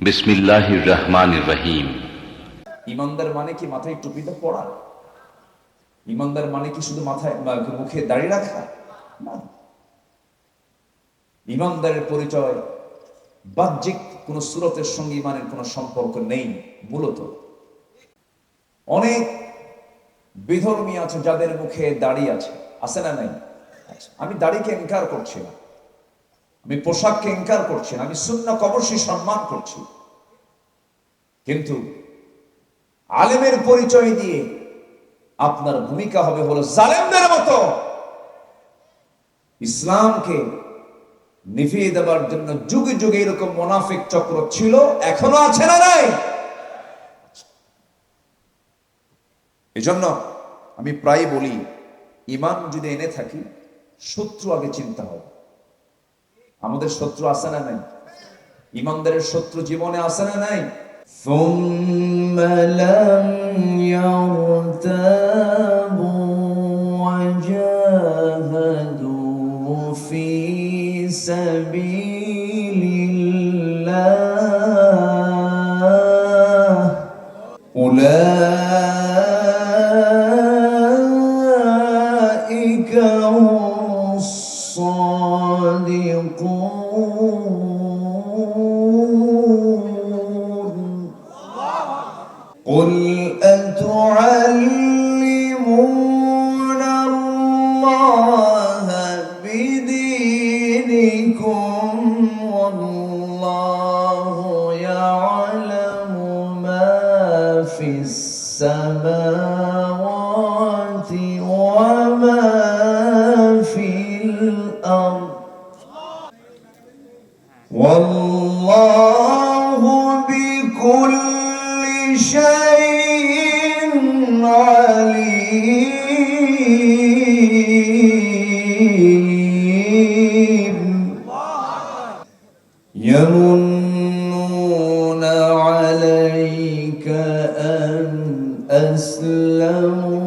বিসমিল্লাহির রহমানির রহিম। ইমানদার মানে কি মাথায় টুপিটা ইমানদার মানে কি শুধু মাথায় মুখে রাখা? না। ইমানদারের পরিচয় বাহ্যিক কোন সুরতের সঙ্গে ইমানের কোনো সম্পর্ক নেই, মূলত। অনেক বিধর্মী আছে যাদের মুখে দাড়ি আছে। আছে না নাই? আমি দাড়িকে এনকার করছি না। আমি পোশাককে এনকার করছি না, আমি শূন্য অবশ্যই সম্মান করছি। কিন্তু আলেমের পরিচয় দিয়ে আপনার ভূমিকা হবে হলো জালেমদের মতো। ইসলামকে নিভিয়ে দেবার জন্য যুগে যুগে এরকম মোনাফিক চক্র ছিল, এখনও আছে না নাই? এজন্য আমি প্রায় বলি ইমান যদি এনে থাকি, শত্রু আগে চিন্তা হবে। আমাদের শত্রু আছে না নাই ইমানদারের শত্রু জীবনে আছে না নাই ثم لم يرتابوا وجاهدوا في سبيل الله أولئك هم الصادقون Oh. أسلموا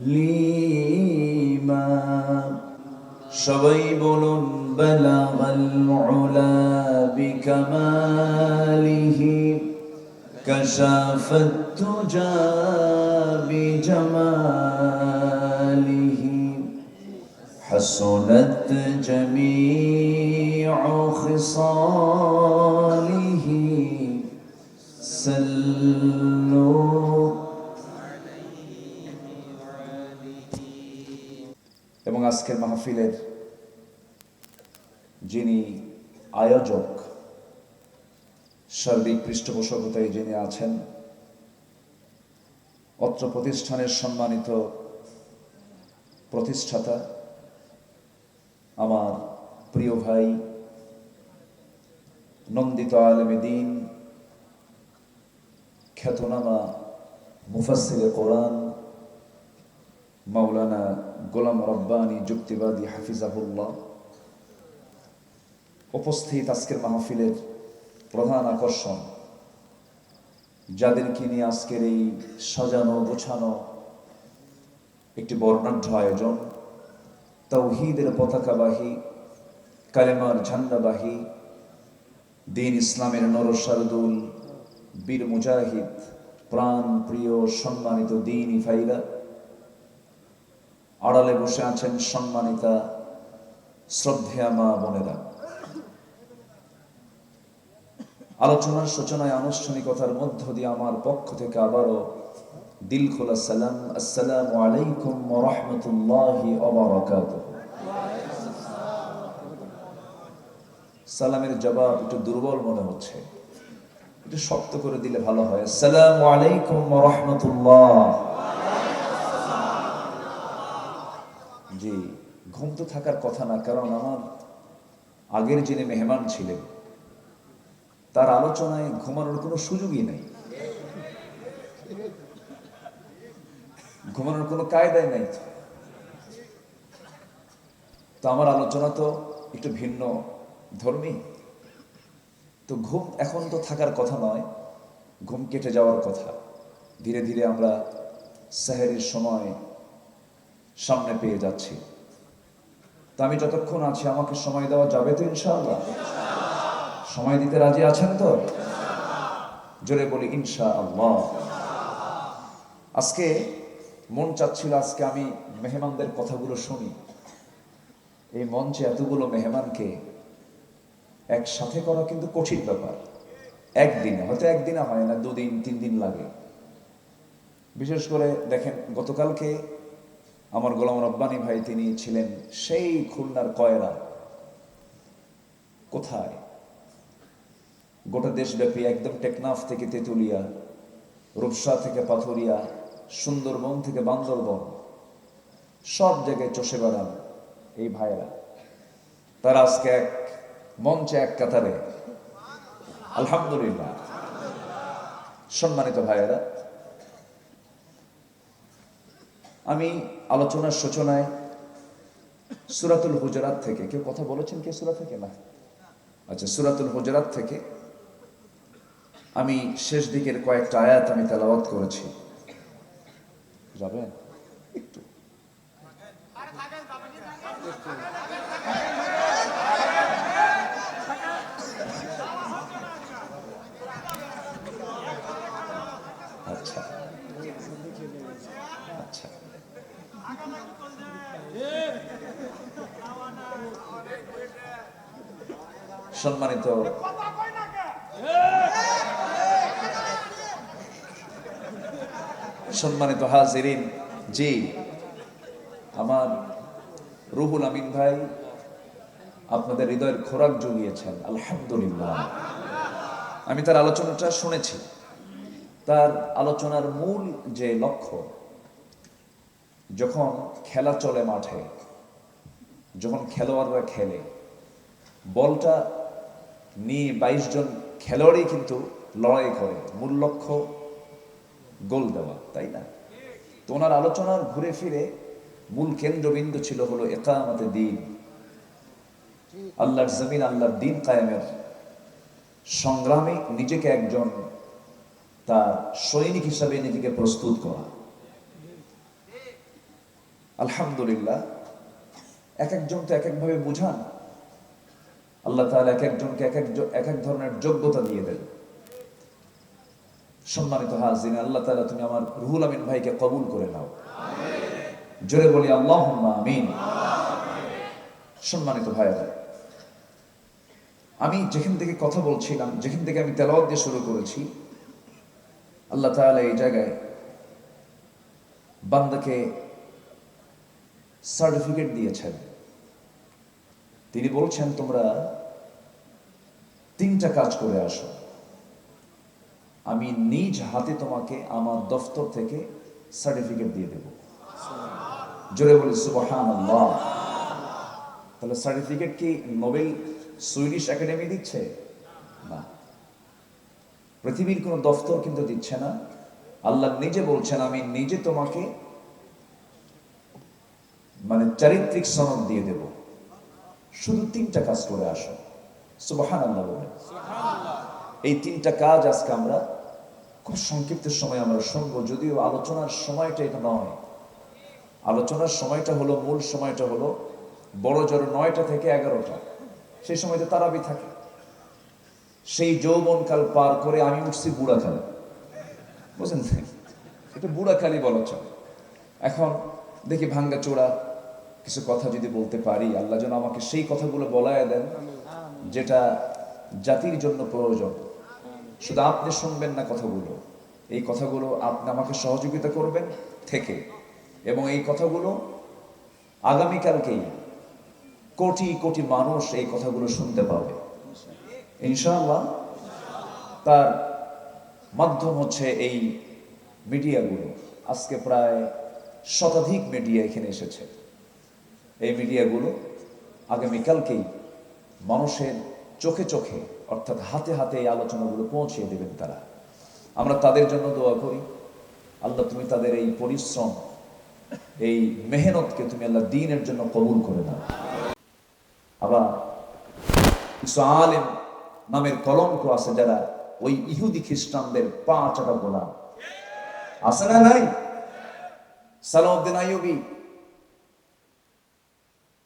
تسليما সবাই বলুন بلغ العلا بكماله كشف التجى بجماله حسنت جميع خصاله سلوا আজকের মাহফিলের যিনি আয়োজক, সার্বিক পৃষ্ঠপোষকতায় যিনি আছেন, অত্র প্রতিষ্ঠানের সম্মানিত প্রতিষ্ঠাতা, আমার প্রিয় ভাই, নন্দিত আলমে দিন, খ্যাতনামা মুফাসিরে কোরআন, মাওলানা গোলাম রব্বানী যুক্তিবাদী হাফিজাহুল্লাহ। উপস্থিত আজকের মাহফিলের প্রধান আকর্ষণ, যাদেরকে নিয়ে আজকের এই সাজানো, গোছানো একটি বর্ণাঢ্য আয়োজন, তৌহিদের পতাকাবাহী, কালেমার ঝান্ডাবাহী, দিন ইসলামের নরসারদুল, বীর মুজাহিদ প্রাণ প্রিয় সম্মানিত দিন ইফাইরা আড়ালে বসে আছেন সম্মানিতা, শ্রদ্ধেয়া মা বোনেরা। আলোচনার সূচনায় আনুষ্ঠানিকতার মধ্য দিয়ে আমার পক্ষ থেকে আবারও দিল খোলা সালাম, আসসালামু আলাইকুম রহমতুল্লাহি সালামের জবাব একটু দুর্বল মনে হচ্ছে। একটু শক্ত করে দিলে ভালো হয়। আসসালামু আলাইকুম রহমতুল্লাহ। জি ঘুম তো থাকার কথা না, কারণ আমার আগের যিনি মেহমান ছিলেন, তার আলোচনায় ঘুমানোর কোনো সুযোগই নেই। ঘুমানোর কোনো কায়দায় নেই। তো আমার আলোচনা তো একটু ভিন্ন ধর্মী। তো ঘুম এখন তো থাকার কথা নয়, ঘুম কেটে যাওয়ার কথা। ধীরে ধীরে আমরা সাহেরির সময় সামনে পেয়ে যাচ্ছি। তো আমি যতক্ষণ আছি, আমাকে সময় দেওয়া যাবে তো ইনশাআল্লাহ? সময় দিতে রাজি আছেন তো? জোরে বলি ইনশা আল্লাহ আজকে মন চাচ্ছিল, আজকে আমি মেহমানদের কথাগুলো শুনি। এই মঞ্চে এতগুলো মেহমানকে একসাথে করা কিন্তু কঠিন ব্যাপার। একদিনে, হয়তো একদিনে হয় না, দুদিন, তিন দিন লাগে। বিশেষ করে দেখেন, গতকালকে আমার গোলাম রব্বানি ভাই তিনি ছিলেন সেই খুলনার কয়রা। কোথায়? গোটা দেশব্যাপী একদম টেকনাফ থেকে তেতুলিয়া, রূপসা থেকে পাথুরিয়া, সুন্দরবন থেকে বান্দরবন, সব জায়গায় চষে বেড়ান এই ভাইয়েরা। তারা আজকে এক মঞ্চে এক কাতারে। আলহামদুলিল্লাহ। সম্মানিত ভাইয়েরা আমি আলোচনার সূচনায় সুরাতুল হুজরাত থেকে, কেউ কথা বলেছেন কে সুরা থেকে? না। আচ্ছা সুরাতুল হুজরাত থেকে আমি শেষ দিকের কয়েকটা আয়াত আমি তেলাওয়াত করেছি। যাবেন? একটু। আচ্ছা। আচ্ছা। সম্মানিত সম্মানিত হাজিরিন, জি, আমার রুহুল আমিন ভাই আপনাদের হৃদয়ের খোরাক জুগিয়েছেন, আলহামদুলিল্লাহ। আমি তার আলোচনাটা শুনেছি। তার আলোচনার মূল যে লক্ষ্য যখন খেলা চলে মাঠে, যখন খেলোয়াড়রা খেলে, বলটা নিয়ে বাইশ জন খেলোয়াড়ই কিন্তু লড়াই করে। মূল লক্ষ্য গোল দেওয়া, তাই না? তো ওনার আলোচনার ঘুরে ফিরে মূল কেন্দ্রবিন্দু ছিল হলো একামতে দিন। আল্লাহর জমিন, আল্লাহর দিন কায়েমের সংগ্রামে নিজেকে একজন তার সৈনিক হিসাবে নিজেকে প্রস্তুত করা। আলহামদুলিল্লাহ এক একজন তো এক একভাবে বুঝান। আল্লাহ তাহলে এক একজনকে এক এক এক এক ধরনের যোগ্যতা দিয়ে দেন। সম্মানিত হাজিন আল্লাহ তাআলা তুমি আমার রুহুল আমিন ভাইকে কবুল করে নাও। জোরে বলি আল্লাহ আমিন। সম্মানিত ভাইরা আমি যেখান থেকে কথা বলছিলাম যেখান থেকে আমি তেলাওয়াত দিয়ে শুরু করেছি আল্লাহ তাআলা এই জায়গায় বান্দাকে সার্টিফিকেট দিয়েছেন। তিনি বলছেন, তোমরা তিনটা কাজ করে আসো। আমি নিজ হাতে তোমাকে আমার দফতর থেকে সার্টিফিকেট দিয়ে দেব। জোরে বলি সুবহান তাহলে সার্টিফিকেট কি নোবেল সুইডিশ একাডেমি দিচ্ছে? না। পৃথিবীর কোনো দফতর কিন্তু দিচ্ছে না। আল্লাহ নিজে বলছেন, আমি নিজে তোমাকে মানে চারিত্রিক সনদ দিয়ে দেব। শুধু তিনটা কাজ করে আসো। সুবাহান আল্লাহ বলেন এই তিনটা কাজ আজকে আমরা খুব সংক্ষিপ্ত সময় আমরা শুনব যদিও আলোচনার সময়টা এটা নয়। আলোচনার সময়টা হলো মূল সময়টা হলো বড় জড়ো নয়টা থেকে এগারোটা। সেই সময়তে তারাবি থাকে। সেই যৌবনকাল পার করে আমি উঠছি বুড়াকাল বুঝলেন? এটা বুড়াকালই বলা চলে। এখন দেখি ভাঙ্গা চোরা কিছু কথা যদি বলতে পারি, আল্লাহ যেন আমাকে সেই কথাগুলো বলায় দেন যেটা জাতির জন্য প্রয়োজন। শুধু আপনি শুনবেন না কথাগুলো। এই কথাগুলো আপনি আমাকে সহযোগিতা করবেন থেকে। এবং এই কথাগুলো আগামীকালকেই কোটি কোটি মানুষ এই কথাগুলো শুনতে পাবে। ইনশাআল্লাহ তার মাধ্যম হচ্ছে এই মিডিয়াগুলো। আজকে প্রায় শতাধিক মিডিয়া এখানে এসেছে। এই মিডিয়াগুলো আগামীকালকেই মানুষের চোখে চোখে, অর্থাৎ হাতে হাতে এই আলোচনাগুলো পৌঁছিয়ে দেবেন তারা। আমরা তাদের জন্য দোয়া করি। আল্লাহ, তুমি তাদের এই পরিশ্রম, এই মেহনতকে তুমি আল্লাহ দিনের জন্য কবুল করে দাও আবার কিছু আলেম নামের কলঙ্ক আছে যারা ওই ইহুদি খ্রিস্টানদের পা চাটা গোলাম। আছে না নাই? সালাউদ্দিন আইয়ুবি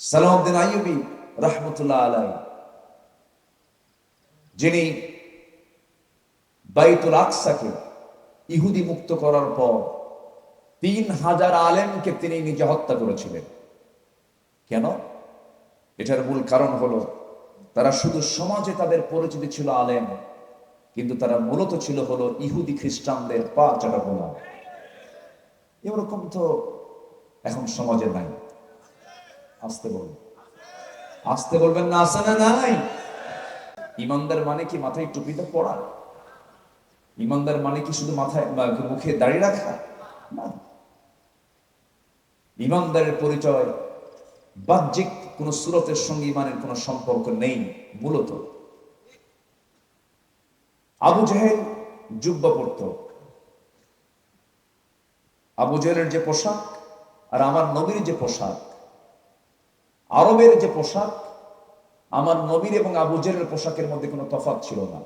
সালাউদ্দিন আইয়ুবি রহমতুল্লাহ আলাই যিনি বাইতুল আকসাকে ইহুদি মুক্ত করার পর তিন হাজার আলেমকে তিনি নিজে হত্যা করেছিলেন। কেন? এটার মূল কারণ হলো, তারা শুধু সমাজে তাদের পরিচিতি ছিল আলেম, কিন্তু তারা মূলত ছিল হলো ইহুদি খ্রিস্টানদের পা চাটা গোলাম এরকম তো এখন সমাজে নাই। আসতে বলবেন আসতে বলবেন না, আসে না নাই। ইমানদার মানে কি, মাথায় টুপিটা পড়া? ইমানদার মানে কি শুধু মাথায় মুখে দাড়ি রাখা? ইমানদারের পরিচয়, বাহ্যিক কোন সুরতের সঙ্গে ইমানের কোন সম্পর্ক নেই, মূলত। আবু জাহেল জুব্বা পড়ত আবু জাহেলের যে পোশাক আর আমার নবীর যে পোশাক আরবের যে পোশাক, আমার নবীর এবং আবু জাহেলের পোশাকের মধ্যে কোনো তফাৎ ছিল না।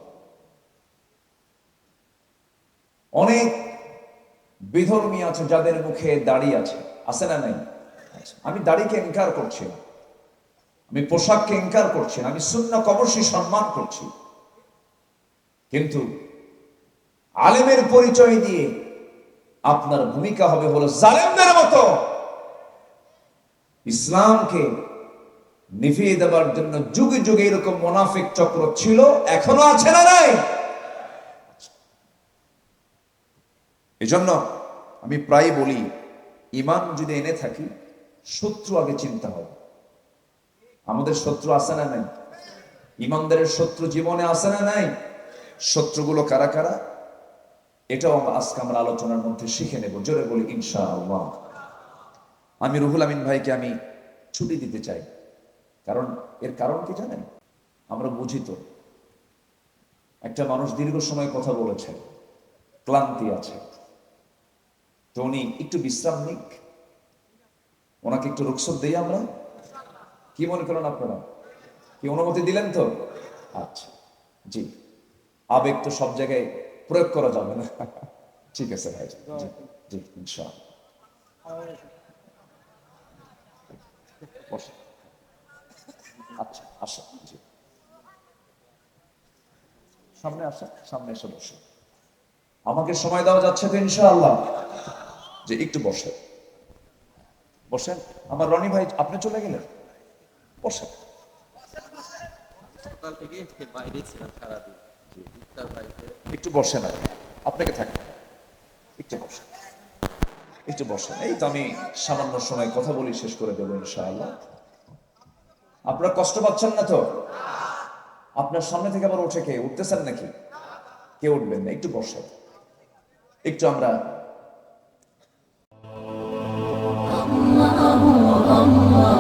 অনেক বিধর্মী আছে যাদের মুখে দাড়ি আছে। আছে না নাই? আমি দাড়িকে ইনকার করছি আমি পোশাককে ইনকার করছি আমি শূন্য অবশ্যই সম্মান করছি। কিন্তু আলেমের পরিচয় দিয়ে আপনার ভূমিকা হবে হলো জালেমদের মতো। ইসলামকে নিভিয়ে দেওয়ার জন্য যুগে যুগে এরকম মোনাফিক চক্র ছিল, এখনও আছে না নাই? এজন্য আমি প্রায় বলি ইমান যদি এনে থাকি, শত্রু আগে চিন্তা হবে। আমাদের শত্রু আছে না নাই? ইমানদারের শত্রু জীবনে আছে না নাই? শত্রুগুলো কারা কারা? এটাও আজকে আমরা আলোচনার মধ্যে শিখে নেব। জোরে বলি ইনশা আল্লাহ আমি রুহুল আমিন ভাইকে আমি ছুটি দিতে চাই। কারণ এর কারণ কি জানেন? আমরা বুঝি তো। একটা মানুষ দীর্ঘ সময় কথা বলেছে ক্লান্তি আছে। তো উনি একটু বিশ্রাম নিক। ওনাকে একটু রুখসত দিই আমরা। কি মনে করেন আপনারা? কি অনুমতি দিলেন তো? আচ্ছা জি। আবেগ তো সব জায়গায় প্রয়োগ করা যাবে না। ঠিক আছে ভাই জি ইনশাআল্লাহ। বসে। আচ্ছা আসো জি। সামনে আসো সামনে এসে বসো। আমাকে সময় দেওয়া যাচ্ছে তো ইনশাআল্লাহ। যে একটু বসে বসেন। আমার রনি ভাই আপনি চলে গেলেন? বসেন। বাড়িতে একটু বসেন আর আপনাকে থাকবেন একটু বসেন। একটু বসেন। এই তো আমি সামান্য সময় কথা বলি শেষ করে দেবো ইনশাআল্লাহ। আপনারা কষ্ট পাচ্ছেন না তো? আপনার সামনে থেকে আবার উঠে কে? উঠতেছেন নাকি? কে উঠবেন? না একটু বসেন। একটু আমরা Allah